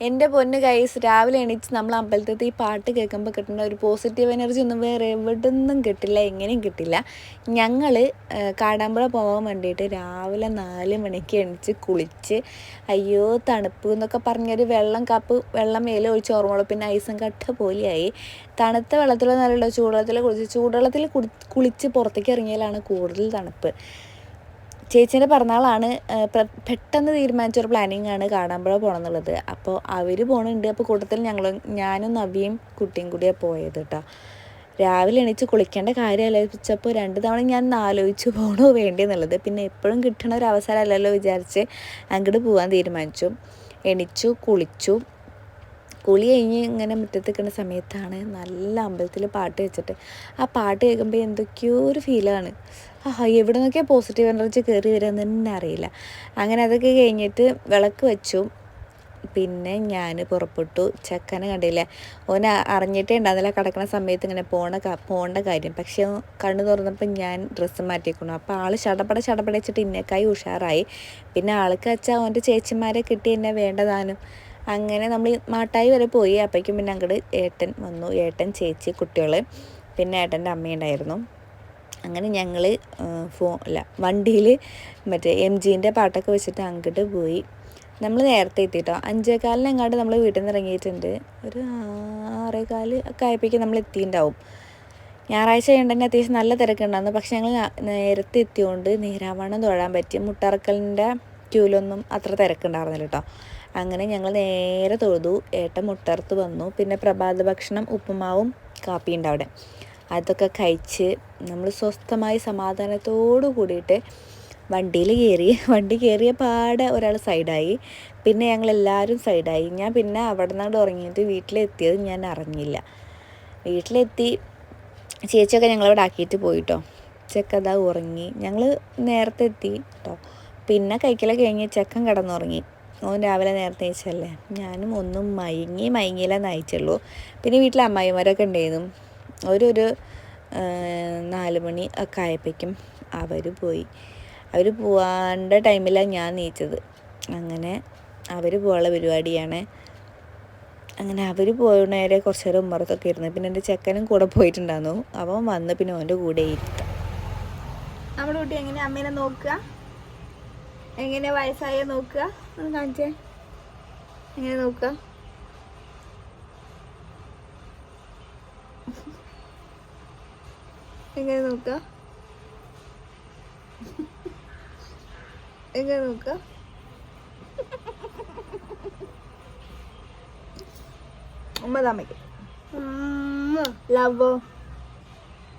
എന്റെ പൊന്ന് കൈസ് രാവിലെ എണീച്ച് നമ്മൾ അമ്പലത്തിൽ ഈ പാട്ട് കേൾക്കുമ്പോൾ കിട്ടുന്ന ഒരു പോസിറ്റീവ് എനർജി ഒന്നും വേറെ എവിടെ നിന്നും കിട്ടില്ല എങ്ങനെയും കിട്ടില്ല. ഞങ്ങൾ കാടാമ്പുഴ പോകാൻ വേണ്ടിയിട്ട് രാവിലെ നാല് മണിക്ക് എണീച്ച് കുളിച്ച് അയ്യോ തണുപ്പ് എന്നൊക്കെ പറഞ്ഞൊരു വെള്ളം കപ്പ് വെള്ളം മേലെ ഒഴിച്ച് ഓർമ്മകൾ പിന്നെ ഐസും കട്ട പോലെയായി. തണുത്ത വെള്ളത്തിലോ നല്ല ചൂടുവെള്ളത്തിൽ കുളിച്ച് ചൂടുവെള്ളത്തിൽ കുളി കുളിച്ച് പുറത്തേക്ക് ഇറങ്ങിയാലാണ് കൂടുതൽ തണുപ്പ്. ചേച്ചീന്റെ പിറന്നാളാണ് പെട്ടെന്ന് തീരുമാനിച്ചൊരു പ്ലാനിങ് ആണ് കാണാമ്പുഴ പോകണം എന്നുള്ളത് അപ്പോൾ അവർ പോകണുണ്ട് അപ്പോൾ കൂട്ടത്തിൽ ഞങ്ങൾ ഞാനും നവിയും കുട്ടിയും കൂടിയാണ് പോയത് കേട്ടോ രാവിലെ എണീച്ച് കുളിക്കേണ്ട കാര്യം ആലോചിച്ചപ്പോൾ രണ്ട് തവണ ഞാൻ ആലോചിച്ച് പോകണോ വേണ്ടിയെന്നുള്ളത് പിന്നെ എപ്പോഴും കിട്ടണ ഒരു അവസരമല്ലല്ലോ വിചാരിച്ച് അങ്ങോട്ട് പോകാൻ തീരുമാനിച്ചു. എണീച്ചു കുളിച്ചു. കുളി കഴിഞ്ഞ് ഇങ്ങനെ മുറ്റത്ത് നിൽക്കുന്ന സമയത്താണ് നല്ല അമ്പലത്തിൽ പാട്ട് വെച്ചിട്ട്. ആ പാട്ട് കേൾക്കുമ്പോൾ എന്തൊക്കെയോ ഒരു ഫീലാണ് ആഹാ എവിടെ നോക്കിയാൽ പോസിറ്റീവ് എനർജി കയറി വരികയെന്ന് തന്നെ അറിയില്ല. അങ്ങനെ അതൊക്കെ കഴിഞ്ഞിട്ട് വിളക്ക് വെച്ചു. പിന്നെ ഞാൻ പുറപ്പെട്ടു. ചെക്കനെ കണ്ടില്ല? ഓന അറിഞ്ഞിട്ടേ ഉണ്ടായിരുന്നില്ല കിടക്കുന്ന സമയത്ത് ഇങ്ങനെ പോണ പോകേണ്ട കാര്യം. പക്ഷേ കണ്ണു തുറന്നപ്പോൾ ഞാൻ ഡ്രസ്സ് മാറ്റിക്കുന്നു അപ്പോൾ ആൾ ചടപട ചടപട വെച്ചിട്ട് ഇന്നേക്കായി ഉഷാറായി. പിന്നെ ആൾക്ക് വെച്ചാൽ അവന്റെ ചേച്ചിമാരെ കിട്ടി എന്നെ വേണ്ടതാനും. അങ്ങനെ നമ്മൾ മാട്ടായി വരെ പോയി. അപ്പോഴേക്കും പിന്നെ അങ്ങോട്ട് ഏട്ടൻ വന്നു. ഏട്ടൻ ചേച്ചി കുട്ടികൾ പിന്നെ ഏട്ടന്റെ അമ്മയുണ്ടായിരുന്നു. അങ്ങനെ ഞങ്ങൾ ഫോ അല്ല വണ്ടിയിൽ മറ്റേ എം ജീന്റെ പാട്ടൊക്കെ വെച്ചിട്ട് അങ്ങോട്ട് പോയി. നമ്മൾ നേരത്തെ എത്തിയിട്ടോ അഞ്ചേകാലിന് എങ്ങാണ്ട് നമ്മൾ വീട്ടിൽ നിന്ന് ഇറങ്ങിയിട്ടുണ്ട് ഒരു ആറേകാൽ ഒക്കെ ആയപ്പോഴേക്കും നമ്മൾ എത്തിയിട്ടുണ്ടാവും. ഞായറാഴ്ച ആയതുകൊണ്ട് അത്യാവശ്യം നല്ല തിരക്കുണ്ടായിരുന്നു. പക്ഷെ ഞങ്ങൾ നേരത്തെ എത്തിയോണ്ട് നീരാവണ്ണം തൊഴാൻ പറ്റി. മുട്ടറക്കലിന്റെ ക്യൂലൊന്നും അത്ര തിരക്കുണ്ടായിരുന്നില്ല കേട്ടോ അങ്ങനെ ഞങ്ങൾ നേരെ തൊഴുതു. ഏട്ടൻ മുട്ടർത്ത് വന്നു. പിന്നെ പ്രഭാത ഭക്ഷണം ഉപ്പുമാവും കാപ്പിയും ഉണ്ട് അവിടെ. അതൊക്കെ കഴിച്ച് നമ്മൾ സ്വസ്ഥമായി സമാധാനത്തോടു കൂടിയിട്ട് വണ്ടിയിൽ കയറി വണ്ടി കയറിയ പാടെ ഒരാൾ സൈഡായി. പിന്നെ ഞങ്ങൾ എല്ലാവരും സൈഡായി. ഞാൻ പിന്നെ അവിടെ നിന്നാണ് ഉറങ്ങിയിട്ട് വീട്ടിലെത്തിയത് ഞാൻ അറിഞ്ഞില്ല. വീട്ടിലെത്തി ചേച്ചിയൊക്കെ ഞങ്ങളിവിടെ ആക്കിയിട്ട് പോയിട്ടോ. ചെക്കതാ ഉറങ്ങി. ഞങ്ങൾ നേരത്തെ എത്തി കേട്ടോ പിന്നെ കൈക്കലൊക്കെ കഴിഞ്ഞ് ചെക്കൻ കിടന്നുറങ്ങി. ഓൻ രാവിലെ നേരത്തെ അയച്ചല്ലേ ഞാനും ഒന്നും മയങ്ങി മയങ്ങിയില്ല നയിച്ചുള്ളൂ പിന്നെ വീട്ടിൽ അമ്മായിമാരൊക്കെ ഉണ്ടായിരുന്നു. ഒരു ഒരു നാല് മണി ഒക്കെ ആയപ്പോഴേക്കും അവർ പോയി. അവർ പോകേണ്ട ടൈമിലാണ് ഞാൻ നീച്ചത്. അങ്ങനെ അവർ പോകാനുള്ള പരിപാടിയാണ്. അങ്ങനെ അവർ പോയണേരെ കുറച്ച് നേരം ഉമ്മറത്തൊക്കെ ഇരുന്നു പിന്നെ എന്റെ ചെക്കനും കൂടെ പോയിട്ടുണ്ടായിരുന്നു. അവൻ വന്ന് പിന്നെ അവന്റെ കൂടെ ഇരുത്താം നമ്മുടെ കുട്ടി എങ്ങനെ അമ്മേനെ നോക്കുക? എങ്ങനെ വയസ്സായ നോക്കുക? ഒന്ന് കാണിച്ചേ. എങ്ങനെ നോക്കുക? എങ്ങനെ നോക്ക? എങ്ങനെ നോക്കുക ഉമ്മ തമ്മയ്ക്ക് ലവോ.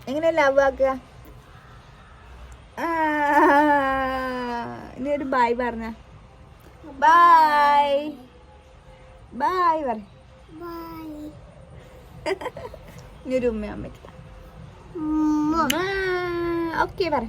എങ്ങനെ ലവ് ആക്കുക? ഇനി ഒരു ബായ് പറഞ്ഞ. ബായ് ബായ് പറ. ഇനി ഒരു ഉമ്മ അമ്മയ്ക്ക്. ഓക്കെ പറ